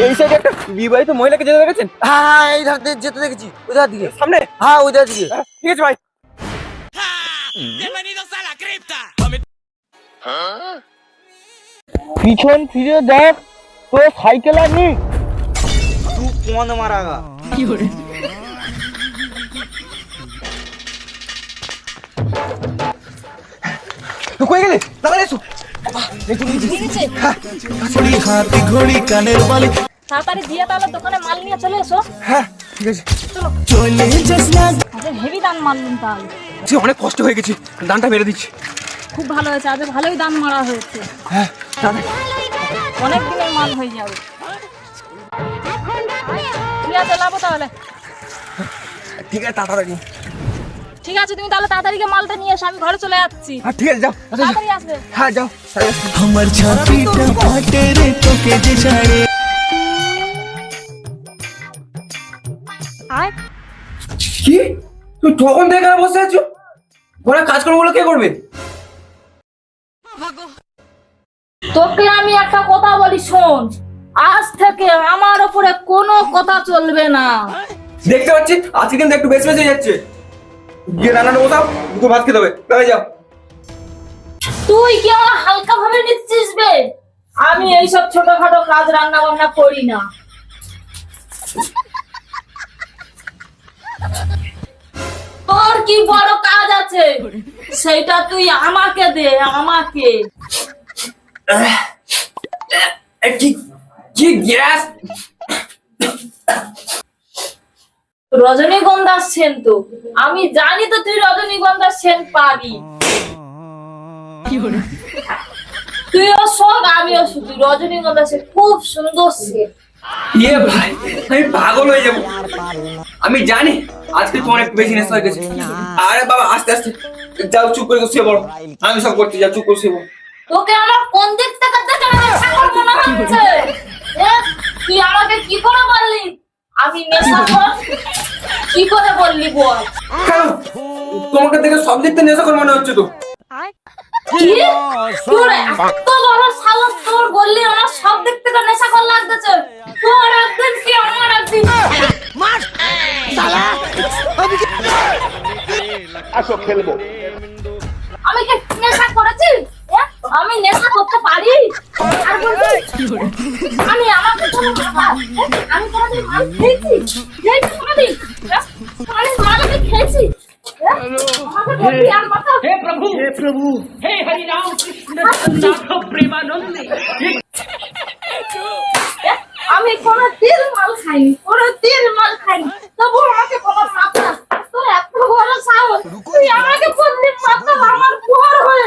এই সাইডে একটা বিবাহিত মহিলাকে যেতে দেখেছেন? হ্যাঁ এই ধার দিয়ে যেতে দেখেছি। ওই ধার দিকে সামনে? হ্যাঁ ওই ধার দিকে হ্যাঁ, ঠিক আছে ভাই পিছন ফিরে দেখ তো সাইকেল আর নি তু কোন মারাগা কই হাতি ঘড়ি কানের বালি। তাড়াতাড়ি দিয়ে তাহলে দোকানে মাল নিয়ে চলে এসো। হ্যাঁ ঠিক আছে। চলে। যাস না। আজকে হেভি দাম মারলুম তাহলে। সে অনেক কষ্ট হয়ে গেছি। দানটা মেরে দিচ্ছি। খুব ভালো হয়েছে আজ ভালোই দাম মারা হয়েছে। হ্যাঁ অনেক দিনের মাল হয়ে যাবে। ঠিক আছে লাবো তাহলে। ঠিক আছে তাড়াতাড়ি। ঠিক আছে তুমি তাহলে তাড়াতাড়ি মালটা নিয়ে এসো আমি ঘরে চলে যাচ্ছি। হ্যাঁ ঠিক আছে যাও। তাড়াতাড়ি। আসবে। হ্যাঁ যাও আমার ছাতিটা ফাটে রে তোকে যে ছাড়ে। আয়। কি? তুই তখন থেকে বসে আছো? ঘরে কাজকর্মগুলো কে করবে? তোকে আমি একটা কথা বলি শোন। আজ থেকে আমার ওপরে কোনো কথা চলবে না। দেখতে পাচ্ছি? আজকে কিন্তু একটু বেশি বেশি যাচ্ছে। গিয়ে রান্নাটা বসাও দুটো ভাত খেতে হবে। তাহলে যাও। তুই কি আমার হালকা ভাবে নিচ্ছিস বে? আমি এইসব ছোটখাটো কাজ রান্না বান্না করি না। তোর কি বড় কাজ আছে? সেটা তুই আমাকে দে আমাকে। কি গ্যাস? রজনীগন্ধার সেন তো। আমি জানি তো তুই রজনীগন্ধার সেন পাবি। তুইও শোক আমিও শুধু রজনীগন্ধা সেন খুব সুন্দর সেন। ইয়ে ভাই আমি পাগল হয়ে যাব। আমি জানি আজকে তোমার একটু বেশি নেশা হয়ে গেছে। আরে বাবা আস্তে আস্তে। যাও চুপ করে শুয়ে পড়ো। আমি সব যাও চুপ করে শুয়ে পড়ো। তোকে আমার কোন দিক থেকে দেখে মনে হচ্ছে? তুই আমাকে কি করে বললি? আমি নেশা কর। কি করে বললি বল? কেন? তোমাকে দেখে সব দিক থেকে নেশা করে মনে হচ্ছে তো। কি? তোর এত বড় সাহস তোর বললি আমার সব দিক থেকে নেশা কর লাগতেছে। তোর একদিন কি আমার একদিন? আমি কি নেশা করেছি? আমি নেশা করতে পারি? আর বলছি আমি আমাকে কোনো আমি কোনোদিন মাল খেয়েছি খেয়েছি কোনোদিন? আমি মাল আমি খেয়েছি আমি কোনো দিন মাল খাইনি কোনো দিন মাল খাইনি। তবু আমাকে কোনো মাথা তোর এত বড় সাহস। তুই আমাকে বললি মাথা আমার বড় হয়ে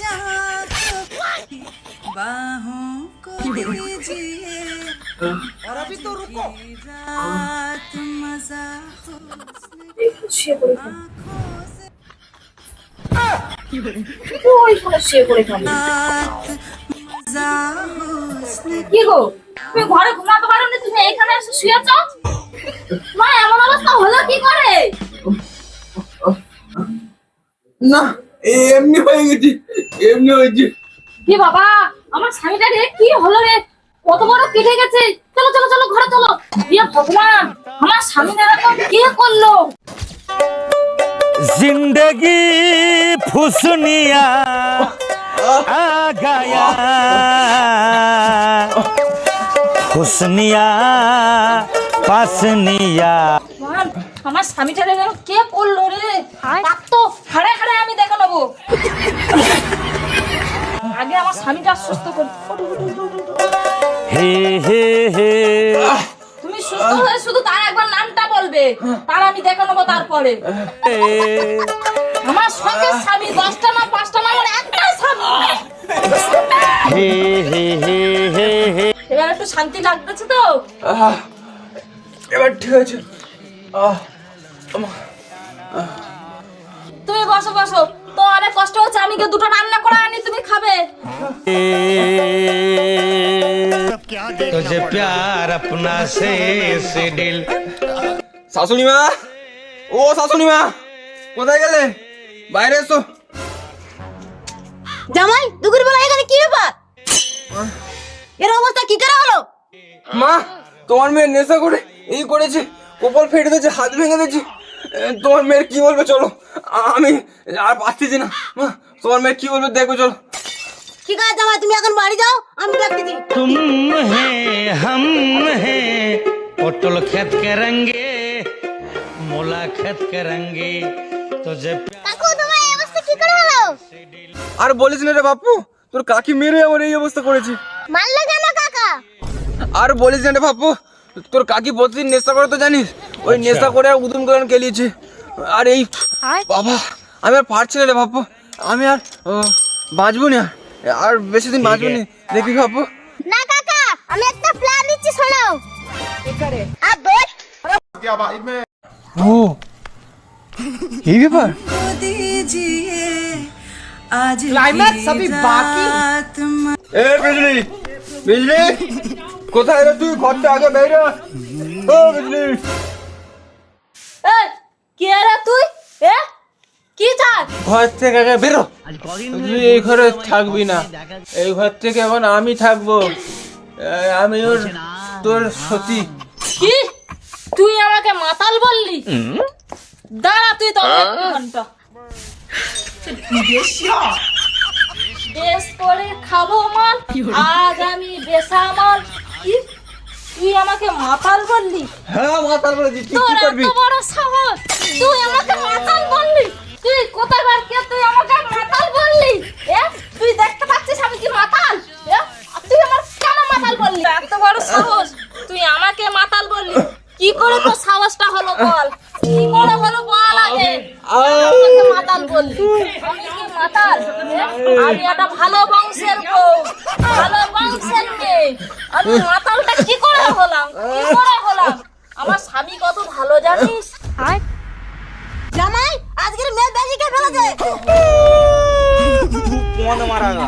जान को बाहों को दीजिए और अभी तो रुको रात मजा हो आँखों से ওইখানে শুয়ে পড়ে খাবি रात मजा हुस्न কি গো তুমি ঘরে ঘুমাতে পারো না তুমি এখানে এসে শুয়েছ মা এমন অবস্থা হলো কি করে না এমনি হয়ে গেছি এমনি হয়েছে। কি বাবা আমার স্বামীটা রে কি হলো রে? কত বড় কেটে গেছে। চলো চলো চলো ঘরে চলো। দিয়ে ভগবান আমার স্বামী স্বামীটা কে করল? জিন্দগি ফুসনিয়া আগায়া। ফুসনিয়া পাসনিয়া। আমার স্বামীটা রে কে করল হে হে হে। তুমি সুস্থ হয়ে শুধু তার একবার নামটা বলবে। তার আমি দেখে নেব তারপরে আমার সঙ্গে স্বামী দশটা না পাঁচটা না আমার একটা স্বামী। হে হে হে হে এবার একটু শান্তি লাগতেছে তো? এবার ঠিক আছে। তুমি বসো বসো। তো অনেক কষ্ট হচ্ছে আমি কি দুটো রান্না করে আনি তুমি খাবে। তুঝে প্যার আপনা সে সে শাশুড়ি মা? ও শাশুড়ি মা কোথায় গেলে? বাইরে এসো। জামাই দুপুর বেলা এখানে কি ব্যাপার? এর অবস্থা কি করে হলো? মা তোমার মেয়ে নেশা করে এই করেছে কপাল ফেটে দিয়েছে হাত ভেঙে দিয়েছে। তোমার মেয়ের কি বলবে চলো। আমি আর পারতেছি না। মা তোমার মেয়ের কি বলবে দেখো চলো। ঠিক আছে দাদা তুমি এখন বাড়ি যাও আমি রাখতেছি তুম হে হাম হে পটল খেত করেঙ্গে মোলাকাত করেঙ্গে তো যে কাকু তোমার এই অবস্থা কি করে হলো? আর বলিস না রে বাপু তোর কাকি মেরে আমার এই অবস্থা করেছি। মারলো কেন কাকা? আর বলিস না রে বাপু তোর কাকি প্রতিদিন নেশা করে তো জানিস? ওই আচ্ছা। নেশা করে উদুম করে কেলিয়েছে আর এই বাবা আমি আর পারছি না রে ভাববো আমি আর বাঁচবো না। আর বেশি দিন বাঁচবো না। দেখি ভাববো না কাকা আমি একটা প্ল্যান দিচ্ছি শোনো। আর দোষ? ও এই ব্যাপার? ক্লাইম্যাক্স সবই বাকি এ বিজলি বিজলি। কোথায় রে তুই? ঘরটা আগে বের হ। ও বিজলি এই কে রে তুই? এ কি চাস? ঘর থেকে আগে বেরো। তুই এই ঘরে থাকবি না। এই ঘর থেকে এখন আমি থাকব। আমি ওর তোর সতী। কি? তুই আমাকে মাতাল বললি? দাঁড়া তুই তো এক ঘণ্টা বেশ করে খাব মাল। আজ আমি বেসা মাল কি তুই আমাকে মাতাল বললি? হ্যাঁ মাতাল বলে তুই তোর কি এত বড় সাহস। তুই আমাকে মাতাল বললি? তুই কোথায় বার আমি একটা ভালো বংশের বউ ভালো বংশের মেয়ে। আমি মাতালটা কি করে হলাম? কি করে হলাম? আমার স্বামী কত ভালো জানিস? জামাই আজকের মেয়ে বেশি কে ফেলেছে? কোন মারাগা